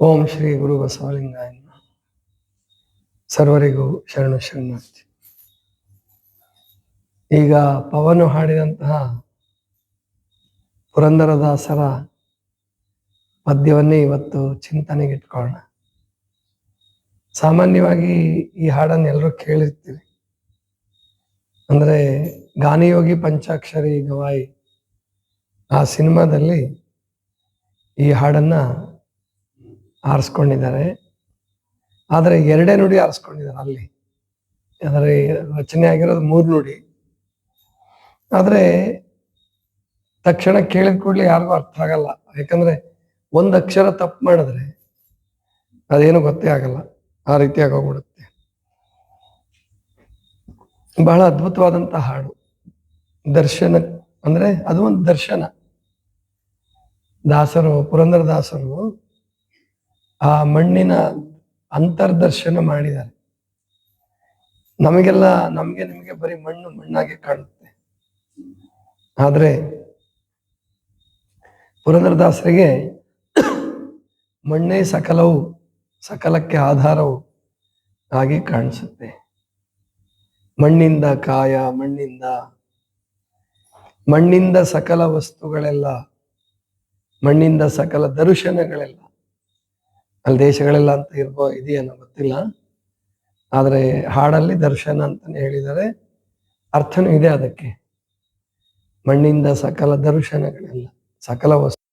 ಓಂ ಶ್ರೀ ಗುರು ಬಸವಲಿಂಗಾಯ. ಸರ್ವರಿಗೂ ಶರಣು ಶರಣಾರ್ಥಿ. ಈಗ ಪವನು ಹಾಡಿದಂತಹ ಪುರಂದರದಾಸರ ಪದ್ಯವನ್ನೇ ಇವತ್ತು ಚಿಂತನೆಗೆ ಇಟ್ಕೊಳ್ಳೋಣ ಸಾಮಾನ್ಯವಾಗಿ ಈ ಹಾಡನ್ನು ಎಲ್ಲರೂ ಕೇಳಿರ್ತೀವಿ ಅಂದ್ರೆ ಗಾನಯೋಗಿ ಪಂಚಾಕ್ಷರಿ ಗವಾಯಿ ಆ ಸಿನಿಮಾದಲ್ಲಿ ಈ ಹಾಡನ್ನ ಆರಿಸ್ಕೊಂಡಿದ್ದಾರೆ. ಆದರೆ ಎರಡೇ ನುಡಿ ಆರಿಸ್ಕೊಂಡಿದ್ದಾರೆ ಅಲ್ಲಿ. ಅಂದರೆ ರಚನೆ ಆಗಿರೋದು ಮೂರು ನುಡಿ. ಆದರೆ ತಕ್ಷಣ ಕೇಳಿದ ಕೂಡಲೇ ಯಾರಿಗೂ ಅರ್ಥ ಆಗಲ್ಲ. ಯಾಕಂದ್ರೆ ಒಂದು ಅಕ್ಷರ ತಪ್ಪು ಮಾಡಿದ್ರೆ ಅದೇನು ಗೊತ್ತೇ ಆಗಲ್ಲ. ಆ ರೀತಿ ಆಗೋಗ್ಬಿಡುತ್ತೆ. ಬಹಳ ಅದ್ಭುತವಾದಂಥ ಹಾಡು. ದರ್ಶನ ಅಂದ್ರೆ ಅದು ಒಂದು ದರ್ಶನ. ದಾಸರು ಪುರಂದರ ದಾಸರು ಆ ಮಣ್ಣಿನ ಅಂತರ್ದರ್ಶನ ಮಾಡಿದ್ದಾರೆ. ನಮಗೆಲ್ಲ, ನಮಗೆ ನಿಮಗೆ ಬರೀ ಮಣ್ಣು ಮಣ್ಣಾಗೆ ಕಾಣುತ್ತೆ. ಆದ್ರೆ ಪುರಂದರದಾಸರಿಗೆ ಮಣ್ಣೇ ಸಕಲವು, ಸಕಲಕ್ಕೆ ಆಧಾರವು ಆಗಿ ಕಾಣಿಸುತ್ತೆ. ಮಣ್ಣಿಂದ ಕಾಯ, ಮಣ್ಣಿಂದ ಮಣ್ಣಿಂದ ಸಕಲ ವಸ್ತುಗಳೆಲ್ಲ, ಮಣ್ಣಿಂದ ಸಕಲ ದರ್ಶನಗಳೆಲ್ಲ ಅಲ್ಲಿ ದೇಶಗಳೆಲ್ಲ ಅಂತ ಇರ್ಬೋ ಇದೆಯೇನೋ ಗೊತ್ತಿಲ್ಲ. ಆದರೆ ಹಾಡಲ್ಲಿ ದರ್ಶನ ಅಂತಾನೆ ಹೇಳಿದರೆ ಅರ್ಥನೂ ಇದೆ ಅದಕ್ಕೆ. ಮಣ್ಣಿಂದ ಸಕಲ ದರ್ಶನಗಳೆಲ್ಲ, ಸಕಲ ವಸ್ತು